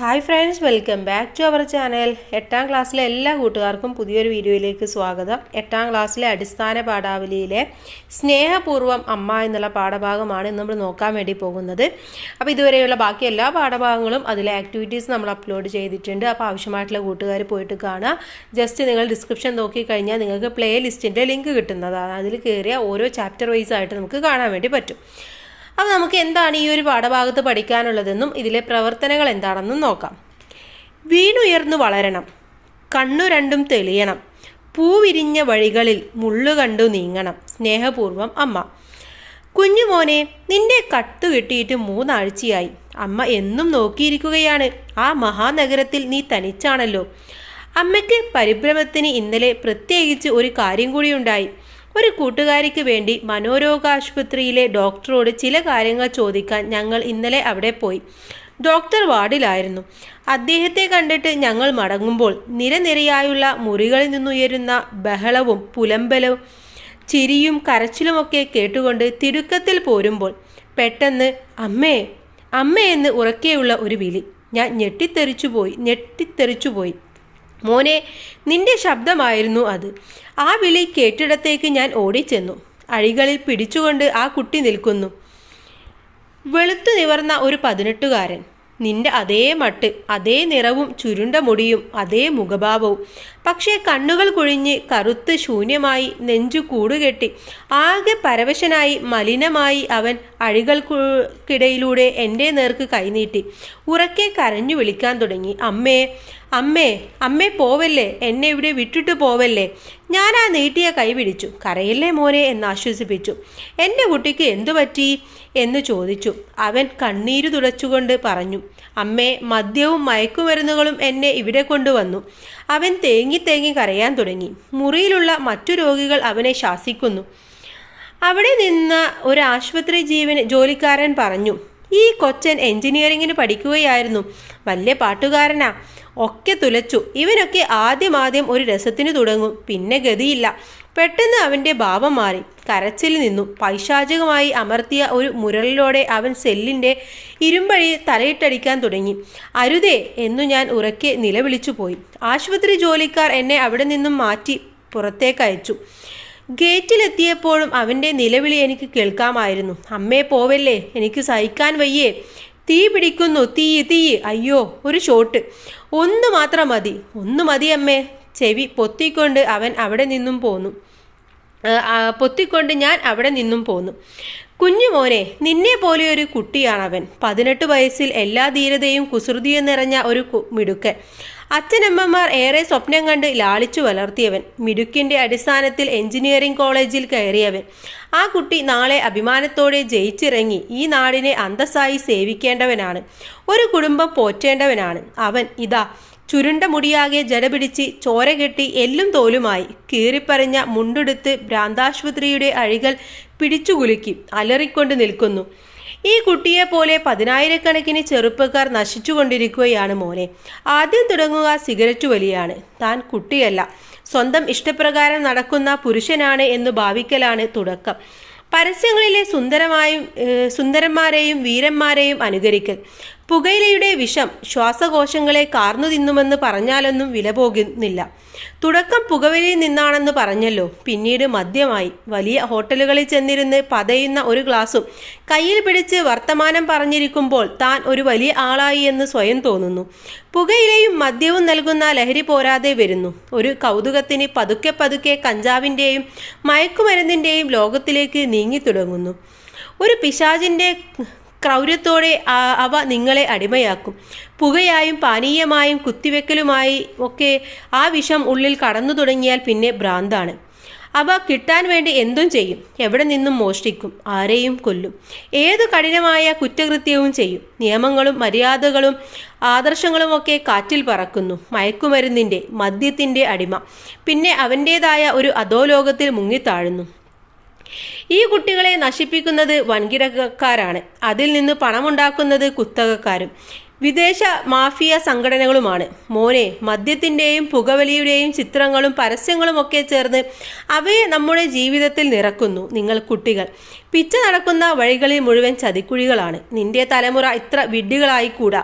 Hi friends welcome back to our channel എട്ടാം ക്ലാസ്സിലെ എല്ലാ കൂട്ടുകാർക്കും പുതിയൊരു വീഡിയോയിലേക്ക് സ്വാഗതം. എട്ടാം ക്ലാസ്സിലെ അടിസ്ഥാന പാഠാവലിയിലെ സ്നേഹപൂർവം അമ്മ എന്നുള്ള പാഠഭാഗമാണ് നമ്മൾ നോക്കാൻ വേണ്ടി പോകുന്നത്. അപ്പോൾ ഇതുവരെയുള്ള ബാക്കി എല്ലാ പാഠഭാഗങ്ങളും അതിലെ ആക്ടിവിറ്റീസ് നമ്മൾ അപ്ലോഡ് ചെയ്തിട്ടുണ്ട്. അപ്പോൾ ആവശ്യമായിട്ടുള്ള കൂട്ടുകാർ പോയിട്ട് കാണുക. ജസ്റ്റ് നിങ്ങൾ ഡിസ്ക്രിപ്ഷൻ നോക്കിക്കഴിഞ്ഞാൽ നിങ്ങൾക്ക് പ്ലേ ലിസ്റ്റിന്റെ ലിങ്ക് കിട്ടുന്നതാണ്. അതിൽ കയറിയ ഓരോ ചാപ്റ്റർ വൈസ് ആയിട്ട് നമുക്ക് കാണാൻ വേണ്ടി പറ്റും. അപ്പോൾ നമുക്ക് എന്താണ് ഈ ഒരു പാഠഭാഗത്ത് പഠിക്കാനുള്ളതെന്നും ഇതിലെ പ്രവർത്തനങ്ങൾ എന്താണെന്നും നോക്കാം. വീണുയർന്നു വളരണം കണ്ണു രണ്ടും തെളിയണം പൂവിരിഞ്ഞ വഴികളിൽ മുള്ളു കണ്ടു നീങ്ങണം സ്നേഹപൂർവം അമ്മ. കുഞ്ഞുമോനെ നിന്റെ കത്തു കിട്ടിയിട്ട് മൂന്നാഴ്ചയായി. അമ്മ എന്നും നോക്കിയിരിക്കുകയാണ്. ആ മഹാനഗരത്തിൽ നീ തനിച്ചാണല്ലോ. അമ്മയ്ക്ക് പരിഭ്രമത്തിന് ഇന്നലെ പ്രത്യേകിച്ച് ഒരു കാര്യം കൂടിയുണ്ടായി ഒരു കൂട്ടുകാരിക്ക് വേണ്ടി മനോരോഗാശുപത്രിയിലെ ഡോക്ടറോട് ചില കാര്യങ്ങൾ ചോദിക്കാൻ ഞങ്ങൾ ഇന്നലെ അവിടെ പോയി. ഡോക്ടർ വാർഡിലായിരുന്നു. അദ്ദേഹത്തെ കണ്ടിട്ട് ഞങ്ങൾ മടങ്ങുമ്പോൾ നിരനിരയായുള്ള മുറികളിൽ നിന്നുയരുന്ന ബഹളവും പുലമ്പലവും ചിരിയും കരച്ചിലുമൊക്കെ കേട്ടുകൊണ്ട് തിടുക്കത്തിൽ പോരുമ്പോൾ പെട്ടെന്ന് അമ്മേ അമ്മേ എന്ന് ഉറക്കെയുള്ള ഒരു വിളി. ഞാൻ ഞെട്ടിത്തെറിച്ചുപോയി ഞെട്ടിത്തെറിച്ചുപോയി. മോനെ നിന്റെ ശബ്ദമായിരുന്നു അത്. ആ വിളി കേട്ടിടത്തേക്ക് ഞാൻ ഓടിച്ചെന്നു. അഴികളിൽ പിടിച്ചുകൊണ്ട് ആ കുട്ടി നിൽക്കുന്നു. വെളുത്തു നിവർന്ന ഒരു പതിനെട്ടുകാരൻ. നിന്റെ അതേ മട്ട് അതേ നിറവും ചുരുണ്ട മുടിയും അതേ മുഖഭാവവും. പക്ഷേ കണ്ണുകൾ കുഴിഞ്ഞ് കറുത്ത് ശൂന്യമായി നെഞ്ചു കൂടുകെട്ടി ആകെ പരവശനായി മലിനമായി അവൻ അഴികൾക്കിടയിലൂടെ എന്റെ നേർക്ക് കൈനീട്ടി. ഉറക്കെ കരഞ്ഞു വിളിക്കാൻ തുടങ്ങി. അമ്മേ അമ്മേ അമ്മേ പോവല്ലേ? എന്നെ ഇവിടെ വിട്ടിട്ട് പോവല്ലേ? ഞാൻ ആ നീട്ടിയ കൈ പിടിച്ചു. കരയല്ലേ മോനെ? എന്ന് ആശ്വസിപ്പിച്ചു. എന്റെ കുട്ടിക്ക് എന്തു പറ്റി? എന്ന് ചോദിച്ചു. അവൻ കണ്ണീര് തുടച്ചുകൊണ്ട് പറഞ്ഞു അമ്മേ മദ്യവും മയക്കുമരുന്നുകളും എന്നെ ഇവിടെ കൊണ്ടുവന്നു. അവൻ തേങ്ങി തേങ്ങി കരയാൻ തുടങ്ങി. മുറിയിലുള്ള മറ്റു രോഗികൾ അവനെ ശാസിക്കുന്നു. അവിടെ നിന്ന ഒരു ആശുപത്രി ജീവൻ ജോലിക്കാരൻ പറഞ്ഞു ഈ കൊച്ചൻ എഞ്ചിനീയറിങ്ങിന് പഠിക്കുകയായിരുന്നു. വലിയ പാട്ടുകാരനാ. ഒക്കെ തുലച്ചു. ഇവനൊക്കെ ആദ്യം ആദ്യം ഒരു രസത്തിന് തുടങ്ങും. പിന്നെ ഗതിയില്ല. പെട്ടെന്ന് അവന്റെ ഭാവം മാറി. കരച്ചിൽ നിന്നു. പൈശാചികമായി അമർത്തിയ ഒരു മുരളിലൂടെ അവൻ സെല്ലിന്റെ ഇരുമ്പഴി തലയിട്ടടിക്കാൻ തുടങ്ങി. അരുതേ എന്നു ഞാൻ ഉറക്കെ നിലവിളിച്ചു പോയി. ആശുപത്രി ജോലിക്കാർ എന്നെ അവിടെ നിന്നും മാറ്റി പുറത്തേക്ക് അയച്ചു. ഗേറ്റിലെത്തിയപ്പോഴും അവന്റെ നിലവിളി എനിക്ക് കേൾക്കാമായിരുന്നു. അമ്മേ പോവല്ലേ? എനിക്ക് സഹിക്കാൻ വയ്യേ. തീ പിടിക്കുന്നു. തീ തീ അയ്യോ ഒരു ഷോട്ട്. ഒന്ന് മാത്രം മതി. ഒന്ന് മതി അമ്മേ. ചെവി പൊത്തിക്കൊണ്ട് അവൻ അവിടെ നിന്നും പോന്നു. പൊത്തിക്കൊണ്ട് ഞാൻ അവിടെ നിന്നും പോന്നു. കുഞ്ഞു മോനെ നിന്നെ പോലെ ഒരു കുട്ടിയാണവൻ. പതിനെട്ട് വയസ്സിൽ എല്ലാ ധീരതയും കുസൃതിയും നിറഞ്ഞ ഒരു മിടുക്കൻ. അച്ഛനമ്മമാർ ഏറെ സ്വപ്നം കണ്ട് ലാളിച്ചു വളർത്തിയവൻ. മിടുക്കിന്റെ അടിസ്ഥാനത്തിൽ എഞ്ചിനീയറിംഗ് കോളേജിൽ കയറിയവൻ. ആ കുട്ടി നാളെ അഭിമാനത്തോടെ ജയിച്ചിറങ്ങി ഈ നാടിനെ അന്തസ്സായി സേവിക്കേണ്ടവനാണ്. ഒരു കുടുംബം പോറ്റേണ്ടവനാണ്. അവൻ ഇതാ ചുരുണ്ട മുടിയാകെ ജലപിടിച്ച് ചോര കെട്ടി എല്ലും തോലുമായി കീറിപ്പറഞ്ഞ മുണ്ടെടുത്ത് ഭ്രാന്താശുപത്രിയുടെ അഴികൾ പിടിച്ചുകുലുക്കി അലറിക്കൊണ്ട് നിൽക്കുന്നു. ഈ കുട്ടിയെ പോലെ പതിനായിരക്കണക്കിന് ചെറുപ്പക്കാർ നശിച്ചുകൊണ്ടിരിക്കുകയാണ് മോനെ. ആദ്യം തുടങ്ങുക സിഗരറ്റ് വലിയാണ്. താൻ കുട്ടിയല്ല. സ്വന്തം ഇഷ്ടപ്രകാരം നടക്കുന്ന പുരുഷനാണ് എന്ന് ഭാവിക്കലാണ് തുടക്കം. പരസ്യങ്ങളിലെ സുന്ദരമായും സുന്ദരന്മാരെയും വീരന്മാരെയും അനുകരിക്കൽ. പുകയിലയുടെ വിഷം ശ്വാസകോശങ്ങളെ കാർന്നു തിന്നുമെന്ന് പറഞ്ഞാലൊന്നും വില പോകുന്നില്ല. തുടക്കം പുകവലിയിൽ നിന്നാണെന്ന് പറഞ്ഞല്ലോ. പിന്നീട് മദ്യമായി. വലിയ ഹോട്ടലുകളിൽ ചെന്നിരുന്ന് പതയുന്ന ഒരു ഗ്ലാസും കയ്യിൽ പിടിച്ച് വർത്തമാനം പറഞ്ഞിരിക്കുമ്പോൾ താൻ ഒരു വലിയ ആളായി എന്ന് സ്വയം തോന്നുന്നു. പുകയിലയും മദ്യവും നൽകുന്ന ലഹരി പോരാതെ വരുന്നു. ഒരു കൗതുകത്തിന് പതുക്കെ പതുക്കെ കഞ്ചാവിന്റെയും മയക്കുമരുന്നിന്റെയും ലോകത്തിലേക്ക് നീങ്ങി തുടങ്ങുന്നു. ഒരു പിശാചിന്റെ ക്രൗര്യത്തോടെ അവ നിങ്ങളെ അടിമയാക്കും. പുകയായും പാനീയമായും കുത്തിവെക്കലുമായി ഒക്കെ ആ വിഷം ഉള്ളിൽ കടന്നു തുടങ്ങിയാൽ പിന്നെ ഭ്രാന്താണ്. അവ കിട്ടാൻ വേണ്ടി എന്തും ചെയ്യും. എവിടെ നിന്നും മോഷ്ടിക്കും. ആരെയും കൊല്ലും. ഏത് കഠിനമായ കുറ്റകൃത്യവും ചെയ്യും. നിയമങ്ങളും മര്യാദകളും ആദർശങ്ങളുമൊക്കെ കാറ്റിൽ പറക്കുന്നു. മയക്കുമരുന്നിന്റെ മദ്യത്തിന്റെ അടിമ. പിന്നെ അവന്റേതായ ഒരു അധോലോകത്തിൽ മുങ്ങിത്താഴുന്നു ഈ കുട്ടികളെ നശിപ്പിക്കുന്നത് വൻകിടക്കാരാണ്. അതിൽ നിന്ന് പണമുണ്ടാക്കുന്നത് കുത്തകക്കാരും. വിദേശ മാഫിയ സംഘടനകളുമാണ്. മോനെ മദ്യത്തിന്റെയും പുകവലിയുടെയും ചിത്രങ്ങളും പരസ്യങ്ങളും ഒക്കെ ചേർന്ന് അവയെ നമ്മുടെ ജീവിതത്തിൽ നിറക്കുന്നു നിങ്ങൾ കുട്ടികൾ. പിച്ച നടക്കുന്ന വഴികളിൽ മുഴുവൻ ചതിക്കുഴികളാണ്. നിന്റെ തലമുറ ഇത്ര വിഡ്ഢികളായിക്കൂടാ.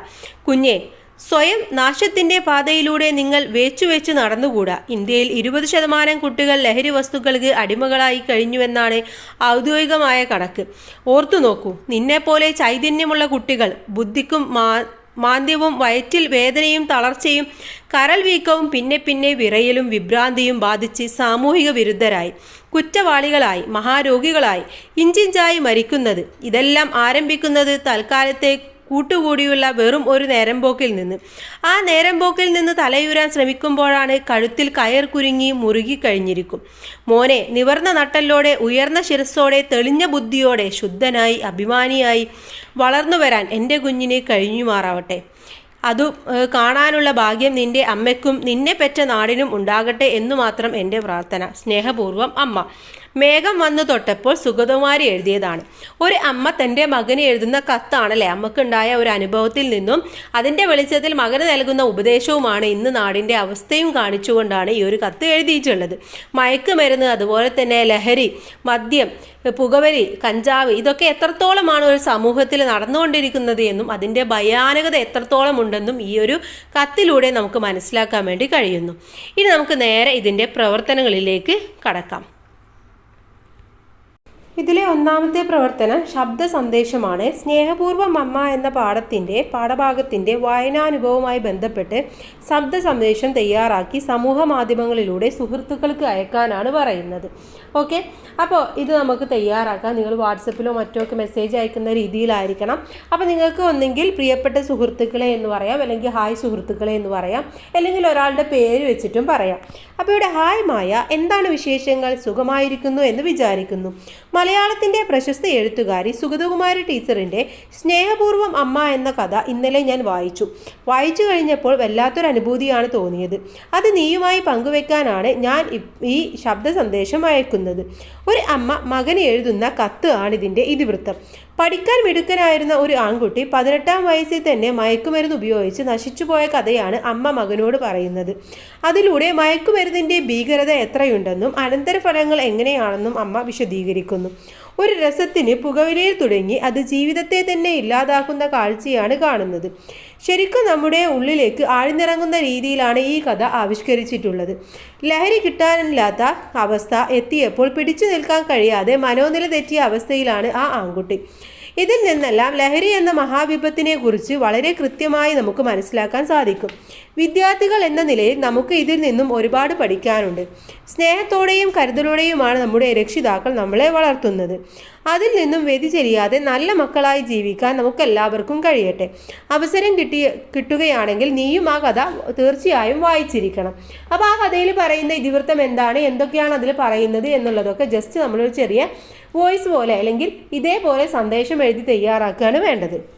കുഞ്ഞെ സ്വയം നാശത്തിന്റെ പാതയിലൂടെ നിങ്ങൾ വേച്ചുവെച്ച് നടന്നുകൂടാ. ഇന്ത്യയിൽ ഇരുപത് ശതമാനം കുട്ടികൾ ലഹരി വസ്തുക്കൾക്ക് അടിമകളായി കഴിഞ്ഞുവെന്നാണ് ഔദ്യോഗികമായ കണക്ക്. ഓർത്തു നോക്കൂ നിന്നെപ്പോലെ ചൈതന്യമുള്ള കുട്ടികൾ ബുദ്ധിക്കും മാ മാന്ദ്യവും വയറ്റിൽ വേദനയും തളർച്ചയും കരൾ വീക്കവും പിന്നെ പിന്നെ വിറയലും വിഭ്രാന്തിയും ബാധിച്ച് സാമൂഹിക വിരുദ്ധരായി കുറ്റവാളികളായി മഹാരോഗികളായി ഇഞ്ചിഞ്ചായി മരിക്കുന്നത്. ഇതെല്ലാം ആരംഭിക്കുന്നത് തൽക്കാലത്തെ കൂട്ടുകൂടിയുള്ള വെറും ഒരു നേരമ്പോക്കിൽ നിന്ന്. ആ നേരമ്പോക്കിൽ നിന്ന് തലയുരാൻ ശ്രമിക്കുമ്പോഴാണ് കഴുത്തിൽ കയർ കുരുങ്ങി മുറുകിക്കഴിഞ്ഞിരിക്കും മോനെ നിവർന്ന നട്ടല്ലോടെ ഉയർന്ന ശിരസോടെ തെളിഞ്ഞ ബുദ്ധിയോടെ ശുദ്ധനായി അഭിമാനിയായി വളർന്നു വരാൻ എന്റെ കുഞ്ഞിന് കഴിഞ്ഞുമാറാവട്ടെ. അതു കാണാനുള്ള ഭാഗ്യം നിന്റെ അമ്മയ്ക്കും നിന്നെ പെറ്റ നാടിനും ഉണ്ടാകട്ടെ എന്നു മാത്രം എന്റെ പ്രാർത്ഥന. സ്നേഹപൂർവം അമ്മ. മേഘം വന്നു തൊട്ടപ്പോൾ സുഗതകുമാരി എഴുതിയതാണ്. ഒരു അമ്മ തന്റെ മകന് എഴുതുന്ന കത്താണല്ലേ? അമ്മക്കുണ്ടായ ഒരു അനുഭവത്തിൽ നിന്നും അതിന്റെ വെളിച്ചത്തിൽ മകന് നൽകുന്ന ഉപദേശവുമാണ് ഇന്ന് നാടിന്റെ അവസ്ഥയും കാണിച്ചുകൊണ്ടാണ് ഈ ഒരു കത്ത് എഴുതിയിട്ടുള്ളത്. മയക്കുമരുന്ന് അതുപോലെ തന്നെ ലഹരി മദ്യം പുകവലി കഞ്ചാവ് ഇതൊക്കെ എത്രത്തോളമാണ് ഒരു സമൂഹത്തിൽ നടന്നുകൊണ്ടിരിക്കുന്നത് എന്നും അതിന്റെ ഭയാനകത എത്രത്തോളം ഉണ്ടെന്നും ഈ ഒരു കത്തിലൂടെ നമുക്ക് മനസ്സിലാക്കാൻ വേണ്ടി കഴിയുന്നു. ഇനി നമുക്ക് നേരെ ഇതിന്റെ പ്രവർത്തനങ്ങളിലേക്ക് കടക്കാം. ഇതിലെ ഒന്നാമത്തെ പ്രവർത്തനം ശബ്ദ സന്ദേശമാണ് സ്നേഹപൂർവം അമ്മ എന്ന പാഠത്തിന്റെ പാഠഭാഗത്തിന്റെ വായനാനുഭവവുമായി ബന്ധപ്പെട്ട് ശബ്ദ സന്ദേശം തയ്യാറാക്കി സമൂഹ മാധ്യമങ്ങളിലൂടെ സുഹൃത്തുക്കൾക്ക് അയക്കാനാണ് പറയുന്നത്. ഓക്കെ അപ്പോൾ ഇത് നമുക്ക് തയ്യാറാക്കാം. നിങ്ങൾ വാട്സപ്പിലോ മറ്റോ ഒക്കെ മെസ്സേജ് അയക്കുന്ന രീതിയിലായിരിക്കണം. അപ്പോൾ നിങ്ങൾക്ക് ഒന്നെങ്കിൽ പ്രിയപ്പെട്ട സുഹൃത്തുക്കളെ എന്ന് പറയാം അല്ലെങ്കിൽ ഹായ് സുഹൃത്തുക്കളെ എന്ന് പറയാം അല്ലെങ്കിൽ ഒരാളുടെ പേര് വെച്ചിട്ടും പറയാം. അപ്പോൾ ഇവിടെ ഹായ് മായ എന്താണ് വിശേഷങ്ങൾ? സുഖമായിരിക്കുന്നു എന്ന് വിചാരിക്കുന്നു. മലയാളത്തിന്റെ പ്രശസ്ത എഴുത്തുകാരി സുഗതകുമാരി ടീച്ചറിന്റെ സ്നേഹപൂർവം അമ്മ എന്ന കഥ ഇന്നലെ ഞാൻ വായിച്ചു. വായിച്ചു കഴിഞ്ഞപ്പോൾ വല്ലാത്തൊരു അനുഭൂതിയാണ് തോന്നിയത്. അത് നീയുമായി പങ്കുവെക്കാനാണ് ഞാൻ ഈ ശബ്ദ സന്ദേശം അയക്കുന്നത്. ഒരു അമ്മ മകന് എഴുതുന്ന കത്ത് ആണിതിന്റെ ഇതിവൃത്തം. പഠിക്കാൻ മിടുക്കനായിരുന്ന ഒരു ആൺകുട്ടി പതിനെട്ടാം വയസ്സിൽ തന്നെ മയക്കുമരുന്ന് ഉപയോഗിച്ച് നശിച്ചുപോയ കഥയാണ് അമ്മ മകനോട് പറയുന്നത്. അതിലൂടെ മയക്കുമരുന്നിന്റെ ഭീകരത എത്രയുണ്ടെന്നും അനന്തരഫലങ്ങൾ എങ്ങനെയാണെന്നും അമ്മ വിശദീകരിക്കുന്നു. ഒരു രസത്തിന് പുകവലിയിൽ തുടങ്ങി അത് ജീവിതത്തെ തന്നെ ഇല്ലാതാക്കുന്ന കാഴ്ചയാണ് കാണുന്നത്. ശരിക്കും നമ്മുടെ ഉള്ളിലേക്ക് ആഴ്ന്നിറങ്ങുന്ന രീതിയിലാണ് ഈ കഥ ആവിഷ്കരിച്ചിട്ടുള്ളത്. ലഹരി കിട്ടാനില്ലാത്ത അവസ്ഥ എത്തിയപ്പോൾ പിടിച്ചു നിൽക്കാൻ കഴിയാതെ മനോനില തെറ്റിയ അവസ്ഥയിലാണ് ആ ആൺകുട്ടി. ഇതിൽ നിന്നെല്ലാം ലഹരി എന്ന മഹാവിപത്തിനെ കുറിച്ച് വളരെ കൃത്യമായി നമുക്ക് മനസ്സിലാക്കാൻ സാധിക്കും. വിദ്യാർത്ഥികൾ എന്ന നിലയിൽ നമുക്ക് ഇതിൽ നിന്നും ഒരുപാട് പഠിക്കാനുണ്ട്. സ്നേഹത്തോടെയും കരുതലോടെയുമാണ് നമ്മുടെ രക്ഷിതാക്കൾ നമ്മളെ വളർത്തുന്നത്. അതിൽ നിന്നും വ്യതിചരിയാതെ നല്ല മക്കളായി ജീവിക്കാൻ നമുക്കെല്ലാവർക്കും കഴിയട്ടെ. അവസരം കിട്ടിയ കിട്ടുകയാണെങ്കിൽ നീയും ആ കഥ തീർച്ചയായും വായിച്ചിരിക്കണം. അപ്പോൾ ആ കഥയിൽ പറയുന്ന ഇതിവൃത്തം എന്താണ്? എന്തൊക്കെയാണ് അതിൽ പറയുന്നത് എന്നുള്ളതൊക്കെ ജസ്റ്റ് നമ്മളൊരു ചെറിയ വോയിസ് പോലെ അല്ലെങ്കിൽ ഇതേപോലെ സന്ദേശം എഴുതി തയ്യാറാക്കുകയാണ് വേണ്ടത്.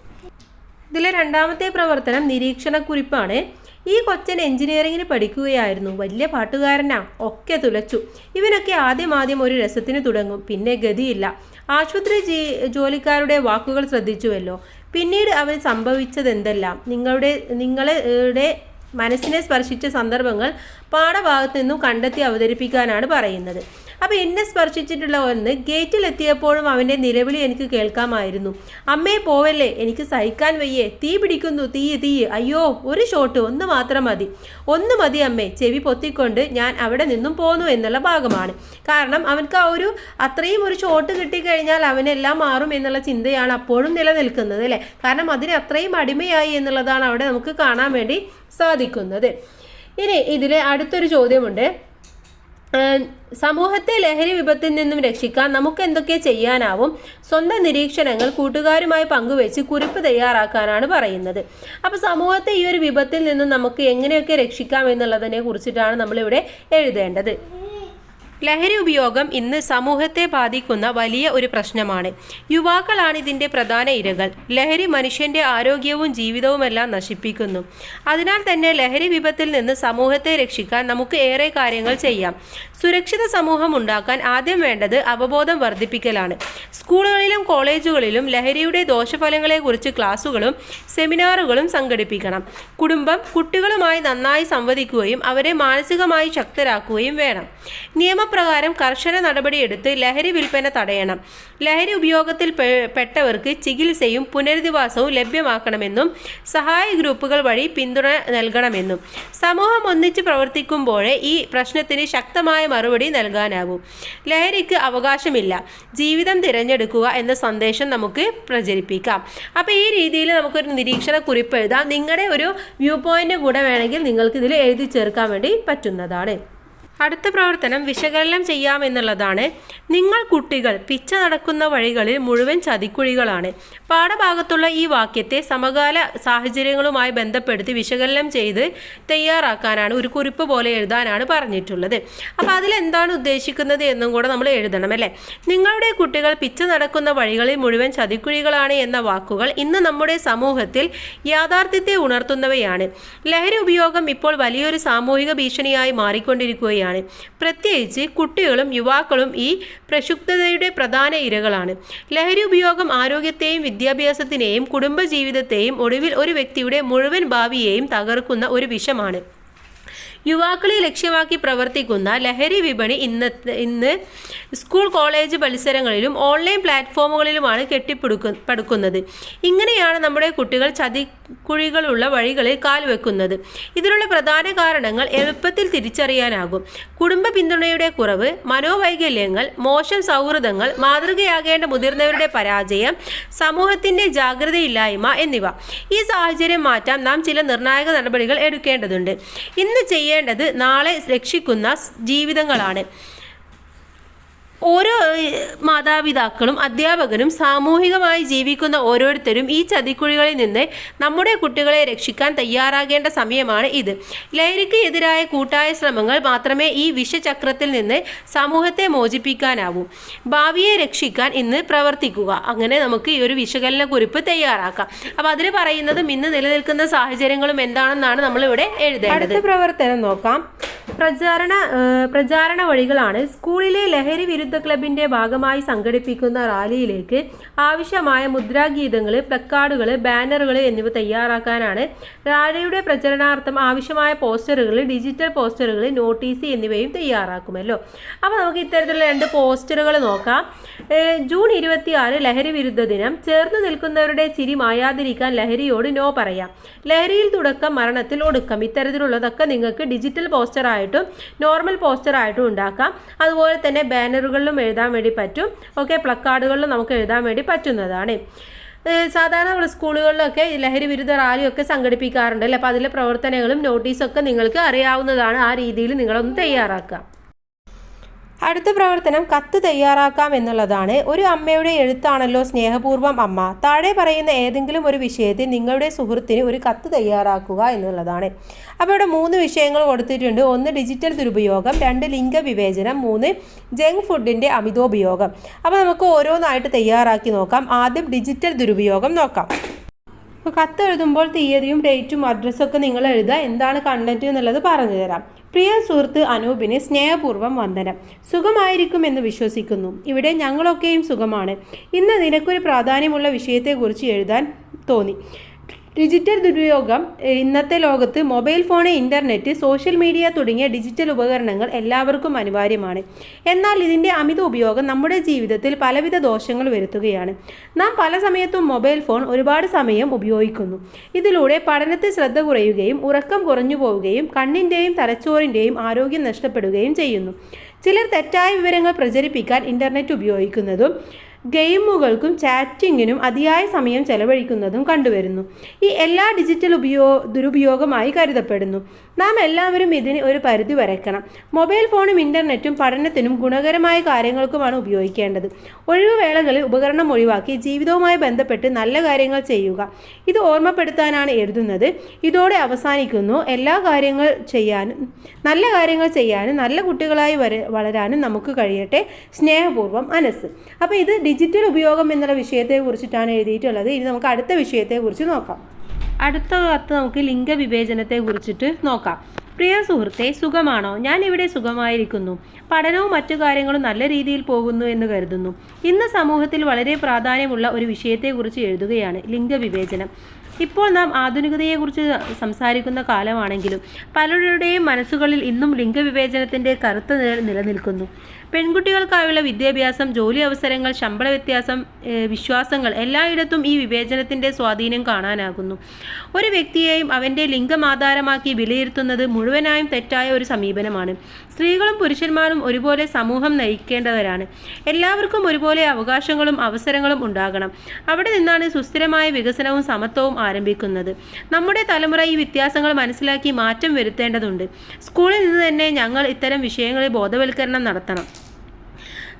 ഇതിലെ രണ്ടാമത്തെ പ്രവർത്തനം നിരീക്ഷണക്കുറിപ്പാണ്. ഈ കൊച്ചൻ എഞ്ചിനീയറിങ്ങിന് പഠിക്കുകയായിരുന്നു. വലിയ പാട്ടുകാരനാ. ഒക്കെ തുലച്ചു. ഇവനൊക്കെ ആദ്യം ആദ്യം ഒരു രസത്തിന് തുടങ്ങും. പിന്നെ ഗതിയില്ല. ആശുപത്രി ജീ ജോലിക്കാരുടെ വാക്കുകൾ ശ്രദ്ധിച്ചുവല്ലോ. പിന്നീട് അവൻ സംഭവിച്ചതെന്തെല്ലാം? നിങ്ങളുടെ നിങ്ങളുടെ മനസ്സിനെ സ്പർശിച്ച സന്ദർഭങ്ങൾ പാഠഭാഗത്ത് നിന്നും കണ്ടെത്തി അവതരിപ്പിക്കാനാണ് പറയുന്നത്. അപ്പോൾ എന്നെ സ്പർശിച്ചിട്ടുള്ള ഒന്ന് ഗേറ്റിലെത്തിയപ്പോഴും അവന്റെ നിലവിളി എനിക്ക് കേൾക്കാമായിരുന്നു. അമ്മേ പോവല്ലേ? എനിക്ക് സഹിക്കാൻ വയ്യേ. തീ പിടിക്കുന്നു. തീ തീ. അയ്യോ ഒരു ഷോട്ട് ഒന്ന് മാത്രം മതി. ഒന്ന് മതി അമ്മേ. ചെവി പൊത്തിക്കൊണ്ട് ഞാൻ അവിടെ നിന്നും പോന്നു എന്നുള്ള ഭാഗമാണ്. കാരണം അവൻക്ക് ആ ഒരു അത്രയും ഒരു ഷോട്ട് കിട്ടിക്കഴിഞ്ഞാൽ അവനെല്ലാം മാറും എന്നുള്ള ചിന്തയാണ് അപ്പോഴും നിലനിൽക്കുന്നത് അല്ലേ? കാരണം അതിന് അത്രയും അടിമയായി എന്നുള്ളതാണ് അവിടെ നമുക്ക് കാണാൻ വേണ്ടി സാധിക്കുന്നത്. ഇനി ഇതിലെ അടുത്തൊരു ചോദ്യമുണ്ട്. സമൂഹത്തെ ലഹരി വിപത്തിൽ നിന്നും രക്ഷിക്കാൻ നമുക്ക് എന്തൊക്കെ ചെയ്യാനാവും? സ്വന്തം നിരീക്ഷണങ്ങൾ കൂട്ടുകാരുമായി പങ്കുവെച്ച് കുറിപ്പ് തയ്യാറാക്കാനാണ് പറയുന്നത്. അപ്പോൾ സമൂഹത്തെ ഈ ഒരു വിപത്തിൽ നിന്നും നമുക്ക് എങ്ങനെയൊക്കെ രക്ഷിക്കാം എന്നുള്ളതിനെ കുറിച്ചിട്ടാണ് നമ്മളിവിടെ എഴുതേണ്ടത്. ലഹരി ഉപയോഗം ഇന്ന് സമൂഹത്തെ ബാധിക്കുന്ന വലിയ ഒരു പ്രശ്നമാണ്. യുവാക്കളാണ് ഇതിന്റെ പ്രധാന ഇരകൾ. ലഹരി മനുഷ്യന്റെ ആരോഗ്യവും ജീവിതവുമെല്ലാം നശിപ്പിക്കുന്നു. അതിനാൽ തന്നെ ലഹരി വിപത്തിൽ നിന്ന് സമൂഹത്തെ രക്ഷിക്കാൻ നമുക്ക് ഏറെ കാര്യങ്ങൾ ചെയ്യാം. സുരക്ഷിത സമൂഹം ഉണ്ടാക്കാൻ ആദ്യം വേണ്ടത് അവബോധം വർദ്ധിപ്പിക്കലാണ്. സ്കൂളുകളിലും കോളേജുകളിലും ലഹരിയുടെ ദോഷഫലങ്ങളെക്കുറിച്ച് ക്ലാസുകളും സെമിനാറുകളും സംഘടിപ്പിക്കണം. കുടുംബം കുട്ടികളുമായി നന്നായി സംവദിക്കുകയും അവരെ മാനസികമായി ശക്തരാക്കുകയും വേണം. നിയമപ്രകാരം കർശന നടപടിയെടുത്ത് ലഹരി വിൽപ്പന തടയണം. ലഹരി ഉപയോഗത്തിൽ പെട്ടവർക്ക് ചികിത്സയും പുനരധിവാസവും ലഭ്യമാക്കണമെന്നും സഹായ ഗ്രൂപ്പുകൾ വഴി പിന്തുണ നൽകണമെന്നും. സമൂഹം ഒന്നിച്ച് പ്രവർത്തിക്കുമ്പോഴേ ഈ പ്രശ്നത്തിന് ശക്തമായ മറുപടി നൽകാനാവൂ. ലഹരിക്ക് അവകാശമില്ല. ജീവിതം തിരഞ്ഞെടുക്കുക എന്ന സന്ദേശം നമുക്ക് പ്രചരിപ്പിക്കാം. അപ്പോൾ ഈ രീതിയിൽ നമുക്കൊരു നിരീക്ഷണ കുറിപ്പ് എഴുതാം. നിങ്ങളുടെ ഒരു വ്യൂ പോയിന്റ് കൂടെ വേണമെങ്കിൽ നിങ്ങൾക്ക് ഇതിൽ എഴുതി ചേർക്കാൻ വേണ്ടി പറ്റുന്നതാണ്. അടുത്ത പ്രവർത്തനം വിശകലനം ചെയ്യാമെന്നുള്ളതാണ് നിങ്ങൾ കുട്ടികൾ പിച്ച നടക്കുന്ന വഴികളിൽ മുഴുവൻ ചതിക്കുഴികളാണ്. പാഠഭാഗത്തുള്ള ഈ വാക്യത്തെ സമകാല സാഹചര്യങ്ങളുമായി ബന്ധപ്പെടുത്തി വിശകലനം ചെയ്ത് തയ്യാറാക്കാനാണ് ഒരു കുറിപ്പ് പോലെ എഴുതാനാണ് പറഞ്ഞിട്ടുള്ളത്. അപ്പോൾ അതിലെന്താണ് ഉദ്ദേശിക്കുന്നത് എന്നും കൂടെ നമ്മൾ എഴുതണം അല്ലേ? നിങ്ങളുടെ കുട്ടികൾ പിച്ച നടക്കുന്ന വഴികളിൽ മുഴുവൻ ചതിക്കുഴികളാണ് എന്ന വാക്കുകൾ ഇന്ന് നമ്മുടെ സമൂഹത്തിൽ യാഥാർത്ഥ്യത്തെ ഉണർത്തുന്നവയാണ്. ലഹരി ഉപയോഗം ഇപ്പോൾ വലിയൊരു സാമൂഹിക ഭീഷണിയായി മാറിക്കൊണ്ടിരിക്കുകയാണ്. പ്രത്യേകിച്ച് കുട്ടികളും യുവാക്കളും ഈ പ്രക്ഷുബ്ധതയുടെ പ്രധാന ഇരകളാണ്. ലഹരി ഉപയോഗം ആരോഗ്യത്തെയും വിദ്യാഭ്യാസത്തിനെയും കുടുംബജീവിതത്തെയും ഒടുവിൽ ഒരു വ്യക്തിയുടെ മുഴുവൻ ഭാവിയെയും തകർക്കുന്ന ഒരു വിഷമാണ്. യുവാക്കളെ ലക്ഷ്യമാക്കി പ്രവർത്തിക്കുന്ന ലഹരി വിപണി ഇന്ന് ഇന്ന് സ്കൂൾ കോളേജ് പരിസരങ്ങളിലും ഓൺലൈൻ പ്ലാറ്റ്ഫോമുകളിലുമാണ് കെട്ടിപ്പിടുക്കു പടുക്കുന്നത്. ഇങ്ങനെയാണ് നമ്മുടെ കുട്ടികൾ ചതിക്കുഴികളുള്ള വഴികളിൽ കാൽവെക്കുന്നത് ഇതിനുള്ള പ്രധാന കാരണങ്ങൾ എളുപ്പത്തിൽ തിരിച്ചറിയാനാകും. കുടുംബ പിന്തുണയുടെ കുറവ് മനോവൈകല്യങ്ങൾ മോശം സൗഹൃദങ്ങൾ മാതൃകയാകേണ്ട മുതിർന്നവരുടെ പരാജയം സമൂഹത്തിന്റെ ജാഗ്രതയില്ലായ്മ എന്നിവ. ഈ സാഹചര്യം മാറ്റാൻ നാം ചില നിർണായക നടപടികൾ എടുക്കേണ്ടതുണ്ട്. ഇന്ന് ചെയ്യേണ്ടത് നാളെ രക്ഷിക്കുന്ന ജീവിതങ്ങളാണ്. ഓരോ മാതാപിതാക്കളും അധ്യാപകരും സാമൂഹികമായി ജീവിക്കുന്ന ഓരോരുത്തരും ഈ ചതിക്കുഴികളിൽ നിന്ന് നമ്മുടെ കുട്ടികളെ രക്ഷിക്കാൻ തയ്യാറാകേണ്ട സമയമാണ് ഇത്. ലഹരിക്ക് എതിരായ കൂട്ടായ ശ്രമങ്ങൾ മാത്രമേ ഈ വിഷചക്രത്തിൽ നിന്ന് സമൂഹത്തെ മോചിപ്പിക്കാനാവൂ. ഭാവിയെ രക്ഷിക്കാൻ ഇന്ന് പ്രവർത്തിക്കുക. അങ്ങനെ നമുക്ക് ഈ ഒരു വിശകലന കുറിപ്പ് തയ്യാറാക്കാം. അപ്പോൾ അതിൽ പറയുന്നതും ഇന്ന് നിലനിൽക്കുന്ന സാഹചര്യങ്ങളും എന്താണെന്നാണ് നമ്മളിവിടെ എഴുതേണ്ടത്. അടുത്ത പ്രവർത്തനം നോക്കാം. പ്രചാരണ പ്രചാരണ വഴികളാണ്. സ്കൂളിലെ ലഹരി വിരുദ്ധ ക്ലബിന്റെ ഭാഗമായി സംഘടിപ്പിക്കുന്ന റാലിയിലേക്ക് ആവശ്യമായ മുദ്രാഗീതങ്ങൾ പ്ലക്കാർഡുകൾ ബാനറുകൾ എന്നിവ തയ്യാറാക്കാനാണ്. റാലിയുടെ പ്രചരണാർത്ഥം ആവശ്യമായ പോസ്റ്ററുകൾ ഡിജിറ്റൽ പോസ്റ്ററുകൾ നോട്ടീസ് എന്നിവയും തയ്യാറാക്കുമല്ലോ. അപ്പോൾ നമുക്ക് ഇത്തരത്തിലുള്ള രണ്ട് പോസ്റ്ററുകൾ നോക്കാം. ജൂൺ ഇരുപത്തിയാറ് ലഹരി വിരുദ്ധ ദിനം. ചേർന്ന് നിൽക്കുന്നവരുടെ ചിരി മായാതിരിക്കാൻ ലഹരിയോട് നോ പറയാം. ലഹരിയിൽ തുടക്കം മരണത്തിൽ ഒടുക്കം ഇത്തരത്തിലുള്ളതൊക്കെ നിങ്ങൾക്ക് ഡിജിറ്റൽ പോസ്റ്ററായിട്ടും നോർമൽ പോസ്റ്ററായിട്ടും ഉണ്ടാക്കാം. അതുപോലെ തന്നെ ബാനറുകളിലും എഴുതാൻ വേണ്ടി പറ്റും. ഓക്കെ പ്ലക്കാർഡുകളിലും നമുക്ക് എഴുതാൻ വേണ്ടി പറ്റുന്നതാണ്. സാധാരണ നമ്മൾ സ്കൂളുകളിലൊക്കെ ലഹരി വിരുദ്ധ റാലിയൊക്കെ സംഘടിപ്പിക്കാറുണ്ട്. അല്ലേ? അപ്പോൾ അതിലെ പ്രവർത്തനങ്ങളും നോട്ടീസൊക്കെ നിങ്ങൾക്ക് അറിയാവുന്നതാണ്. ആ രീതിയിൽ നിങ്ങളൊന്ന് തയ്യാറാക്കുക. അടുത്ത പ്രവർത്തനം കത്ത് തയ്യാറാക്കാം എന്നുള്ളതാണ്. ഒരു അമ്മയുടെ എഴുത്താണല്ലോ സ്നേഹപൂർവം അമ്മ. താഴെ പറയുന്ന ഏതെങ്കിലും ഒരു വിഷയത്തിൽ നിങ്ങളുടെ സുഹൃത്തിന് ഒരു കത്ത് തയ്യാറാക്കുക എന്നുള്ളതാണ്. അപ്പോൾ ഇവിടെ മൂന്ന് വിഷയങ്ങൾ കൊടുത്തിട്ടുണ്ട്. ഒന്ന് ഡിജിറ്റൽ ദുരുപയോഗം രണ്ട് ലിംഗവിവേചനം മൂന്ന് ജങ്ക് ഫുഡിന്റെ അമിതോപയോഗം. അപ്പോൾ നമുക്ക് ഓരോന്നായിട്ട് തയ്യാറാക്കി നോക്കാം. ആദ്യം ഡിജിറ്റൽ ദുരുപയോഗം നോക്കാം. കത്ത് എഴുതുമ്പോൾ തീയതിയും ഡേറ്റും അഡ്രസ്സൊക്കെ നിങ്ങൾ എഴുതുക. എന്താണ് കണ്ടന്റ് എന്നുള്ളത് പറഞ്ഞു തരാം പ്രിയ സുഹൃത്ത് അനൂപിന് സ്നേഹപൂർവം വന്ദനം. സുഖമായിരിക്കുമെന്ന് വിശ്വസിക്കുന്നു. ഇവിടെ ഞങ്ങളൊക്കെയും സുഖമാണ്. ഇന്ന് നിനക്കൊരു പ്രാധാന്യമുള്ള വിഷയത്തെക്കുറിച്ച് എഴുതാൻ തോന്നി. ഡിജിറ്റൽ ദുരുപയോഗം ഇന്നത്തെ ലോകത്ത് mobile phone internet social media തുടങ്ങിയ ഡിജിറ്റൽ ഉപകരണങ്ങൾ എല്ലാവർക്കും അനിവാര്യമാണ്. എന്നാൽ ഇതിന്റെ അമിത ഉപയോഗം നമ്മുടെ ജീവിതത്തിൽ പലവിധ ദോഷങ്ങൾ വരുത്തുകയാണ്. നാം പല സമയത്തും മൊബൈൽ ഫോൺ ഒരുപാട് സമയം ഉപയോഗിക്കുന്നു. ഇതിലൂടെ പഠനത്തിൽ ശ്രദ്ധ കുറയുകയും ഉറക്കം കുറഞ്ഞു പോവുകയും കണ്ണിന്റെയും തലച്ചോറിന്റെയും ആരോഗ്യം നഷ്ടപ്പെടുകയും ചെയ്യുന്നു. ചിലർ തെറ്റായ വിവരങ്ങൾ പ്രചരിപ്പിക്കാൻ ഇന്റർനെറ്റ് ഉപയോഗിക്കുന്നതും ഗെയിമുകൾക്കും ചാറ്റിങ്ങിനും അതിയായ സമയം ചെലവഴിക്കുന്നതും കണ്ടുവരുന്നു. ഈ എല്ലാ ഡിജിറ്റൽ ഉപയോ ദുരുപയോഗമായി കരുതപ്പെടുന്നു. നാം എല്ലാവരും ഇതിന് ഒരു പരിധി വരയ്ക്കണം. മൊബൈൽ ഫോണും ഇന്റർനെറ്റും പഠനത്തിനും ഗുണകരമായ കാര്യങ്ങൾക്കുമാണ് ഉപയോഗിക്കേണ്ടത്. ഒഴിവുവേളകളിൽ ഉപകരണം ഒഴിവാക്കി ജീവിതവുമായി ബന്ധപ്പെട്ട് നല്ല കാര്യങ്ങൾ ചെയ്യുക. ഇത് ഓർമ്മപ്പെടുത്താനാണ് എഴുതുന്നത്. ഇതോടെ അവസാനിക്കുന്നു. എല്ലാ കാര്യങ്ങൾ ചെയ്യാനും നല്ല കാര്യങ്ങൾ ചെയ്യാനും നല്ല കുട്ടികളായി വര വളരാനും നമുക്ക് കഴിയട്ടെ. സ്നേഹപൂർവം അനസ്. അപ്പോൾ ഇത് ഡിജിറ്റൽ ഉപയോഗം എന്നുള്ള വിഷയത്തെ കുറിച്ചിട്ടാണ് എഴുതിയിട്ടുള്ളത്. ഇനി നമുക്ക് അടുത്ത വിഷയത്തെ കുറിച്ച് നോക്കാം. അടുത്ത കത്ത് നമുക്ക് ലിംഗവിവേചനത്തെ കുറിച്ചിട്ട് നോക്കാം. പ്രിയ സുഹൃത്തെ സുഖമാണോ? ഞാൻ ഇവിടെ സുഖമായിരിക്കുന്നു. പഠനവും മറ്റു കാര്യങ്ങളും നല്ല രീതിയിൽ പോകുന്നു എന്ന് കരുതുന്നു. ഇന്ന് സമൂഹത്തിൽ വളരെ പ്രാധാന്യമുള്ള ഒരു വിഷയത്തെക്കുറിച്ച് എഴുതുകയാണ് ലിംഗവിവേചനം. ഇപ്പോൾ നാം ആധുനികതയെക്കുറിച്ച് സംസാരിക്കുന്ന കാലമാണെങ്കിലും പലരുടെയും മനസ്സുകളിൽ ഇന്നും ലിംഗവിവേചനത്തിന്റെ കറുത്ത നിലനിൽക്കുന്നു. പെൺകുട്ടികൾക്കായുള്ള വിദ്യാഭ്യാസം ജോലി അവസരങ്ങൾ ശമ്പള വ്യത്യാസം വിശ്വാസങ്ങൾ എല്ലായിടത്തും ഈ വിവേചനത്തിന്റെ സ്വാധീനം കാണാനാകുന്നു. ഒരു വ്യക്തിയെയും അവന്റെ ലിംഗം ആധാരമാക്കി വിലയിരുത്തുന്നത് മുഴുവനായും തെറ്റായ ഒരു സമീപനമാണ്. സ്ത്രീകളും പുരുഷന്മാരും ഒരുപോലെ സമൂഹം നയിക്കേണ്ടവരാണ്. എല്ലാവർക്കും ഒരുപോലെ അവകാശങ്ങളും അവസരങ്ങളും ഉണ്ടാകണം. അവിടെ നിന്നാണ് സുസ്ഥിരമായ വികസനവും സമത്വവും ആരംഭിക്കുന്നത്. നമ്മുടെ തലമുറ ഈ വ്യത്യാസങ്ങൾ മനസ്സിലാക്കി മാറ്റം വരുത്തേണ്ടതുണ്ട്. സ്കൂളിൽ നിന്ന് തന്നെ ഞങ്ങൾ ഇത്തരം വിഷയങ്ങളിൽ ബോധവൽക്കരണം നടത്തണം.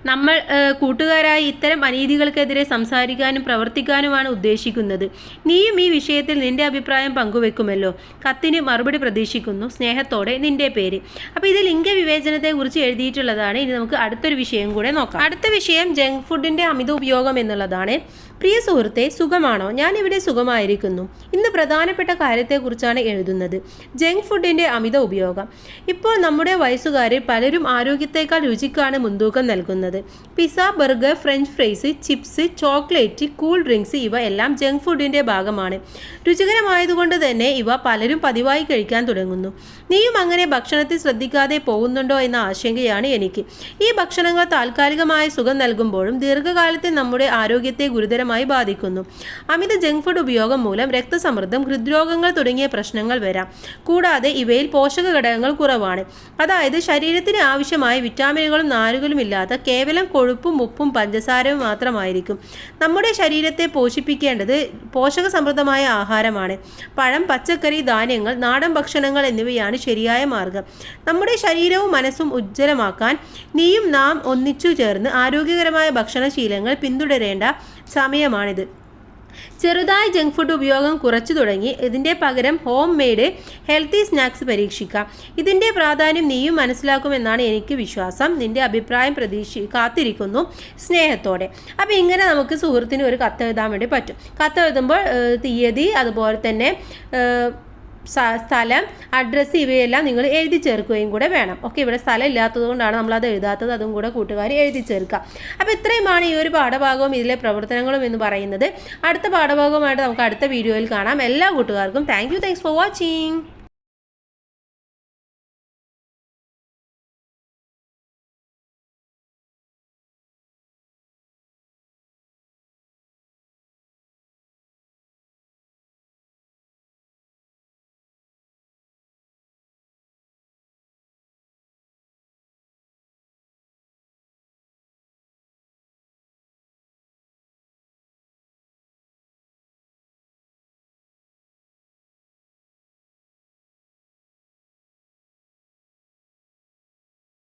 നമ്മൾ കൂട്ടുകാരായി ഇത്തരം അനീതികൾക്കെതിരെ സംസാരിക്കാനും പ്രവർത്തിക്കാനുമാണ് ഉദ്ദേശിക്കുന്നത്. നീയും ഈ വിഷയത്തിൽ നിന്റെ അഭിപ്രായം പങ്കുവെക്കുമല്ലോ. കത്തിന് മറുപടി പ്രതീക്ഷിക്കുന്നു. സ്നേഹത്തോടെ നിന്റെ പേര്. അപ്പോൾ ഇത് ലിംഗവിവേചനത്തെക്കുറിച്ച് എഴുതിയിട്ടുള്ളതാണ്. ഇനി നമുക്ക് അടുത്തൊരു വിഷയം കൂടെ നോക്കാം. അടുത്ത വിഷയം ജങ്ക് ഫുഡിന്റെ അമിത ഉപയോഗം എന്നുള്ളതാണ്. പ്രിയ സുഹൃത്തെ സുഖമാണോ? ഞാൻ ഇവിടെ സുഖമായിരിക്കുന്നു. ഇന്ന് പ്രധാനപ്പെട്ട കാര്യത്തെക്കുറിച്ചാണ് എഴുതുന്നത്. ജങ്ക് ഫുഡിന്റെ അമിത ഉപയോഗം. ഇപ്പോൾ നമ്മുടെ വയസ്സുകാരിൽ പലരും ആരോഗ്യത്തെക്കാൾ രുചിക്കാണ് മുൻതൂക്കം നൽകുന്നത്. Pizza burger French fries chips chocolate cool drinks ഇവ എല്ലാം ജങ്ക് ഫുഡിന്റെ ഭാഗമാണ്. രുചികരമായതുകൊണ്ട് തന്നെ ഇവ പലരും പതിവായി കഴിക്കാൻ തുടങ്ങുന്നു. നീയും അങ്ങനെ ഭക്ഷണത്തിൽ ശ്രദ്ധിക്കാതെ പോകുന്നുണ്ടോ എന്ന ആശങ്കയാണ് എനിക്ക്. ഈ ഭക്ഷണങ്ങൾ താൽക്കാലികമായ സുഖം നൽകുമ്പോഴും ദീർഘകാലത്തെ നമ്മുടെ ആരോഗ്യത്തെ ഗുരുതരമായി ബാധിക്കുന്നു. അമിത ജങ്ക് ഫുഡ് ഉപയോഗം മൂലം രക്തസമ്മർദ്ദം ഹൃദ്രോഗങ്ങൾ തുടങ്ങിയ പ്രശ്നങ്ങൾ വരാം. കൂടാതെ ഇവയിൽ പോഷക ഘടകങ്ങൾ കുറവാണ്. അതായത് ശരീരത്തിന് ആവശ്യമായ വിറ്റാമിനുകളും നാരുകളും ഇല്ലാത്ത കേവലം കൊഴുപ്പും ഉപ്പും പഞ്ചസാരയും മാത്രമായിരിക്കും. നമ്മുടെ ശരീരത്തെ പോഷിപ്പിക്കേണ്ടത് പോഷക സമൃദ്ധമായ ആഹാരമാണ്. പഴം പച്ചക്കറി ധാന്യങ്ങൾ നാടൻ ഭക്ഷണങ്ങൾ എന്നിവയാണ് ശരിയായ മാർഗം. നമ്മുടെ ശരീരവും മനസ്സും ഉജ്ജ്വലമാക്കാൻ നീയും നാം ഒന്നിച്ചു ചേർന്ന് ആരോഗ്യകരമായ ഭക്ഷണശീലങ്ങൾ പിന്തുടരേണ്ട സമയമാണിത്. ചെറുതായി ജങ്ക് ഫുഡ് ഉപയോഗം കുറച്ചു തുടങ്ങി. ഇതിന്റെ പകരം ഹോം മെയ്ഡ് ഹെൽത്തി സ്നാക്സ് പരീക്ഷിക്കാം. ഇതിന്റെ പ്രാധാന്യം നീയും മനസ്സിലാക്കുമെന്നാണ് എനിക്ക് വിശ്വാസം. നിന്റെ അഭിപ്രായം പ്രതീക്ഷി കാത്തിരിക്കുന്നു സ്നേഹത്തോടെ. അപ്പോൾ ഇങ്ങനെ നമുക്ക് സുഹൃത്തിന് ഒരു കത്ത് എഴുതാൻ വേണ്ടി പറ്റും. കത്ത് എഴുതുമ്പോൾ തീയതി അതുപോലെ തന്നെ സ്ഥലം അഡ്രസ്സ് ഇവയെല്ലാം നിങ്ങൾ എഴുതി ചേർക്കുകയും കൂടെ വേണം. ഓക്കെ ഇവിടെ സ്ഥലം ഇല്ലാത്തത് കൊണ്ടാണ് നമ്മളത് എഴുതാത്തത്. അതും കൂടെ കൂട്ടുകാർ എഴുതി ചേർക്കുക. അപ്പോൾ ഇത്രയുമാണ് ഈ ഒരു പാഠഭാഗവും ഇതിലെ പ്രവർത്തനങ്ങളും എന്ന് പറയുന്നത്. അടുത്ത പാഠഭാഗവുമായിട്ട് നമുക്ക് അടുത്ത വീഡിയോയിൽ കാണാം. എല്ലാ കൂട്ടുകാർക്കും thank you thanks for watching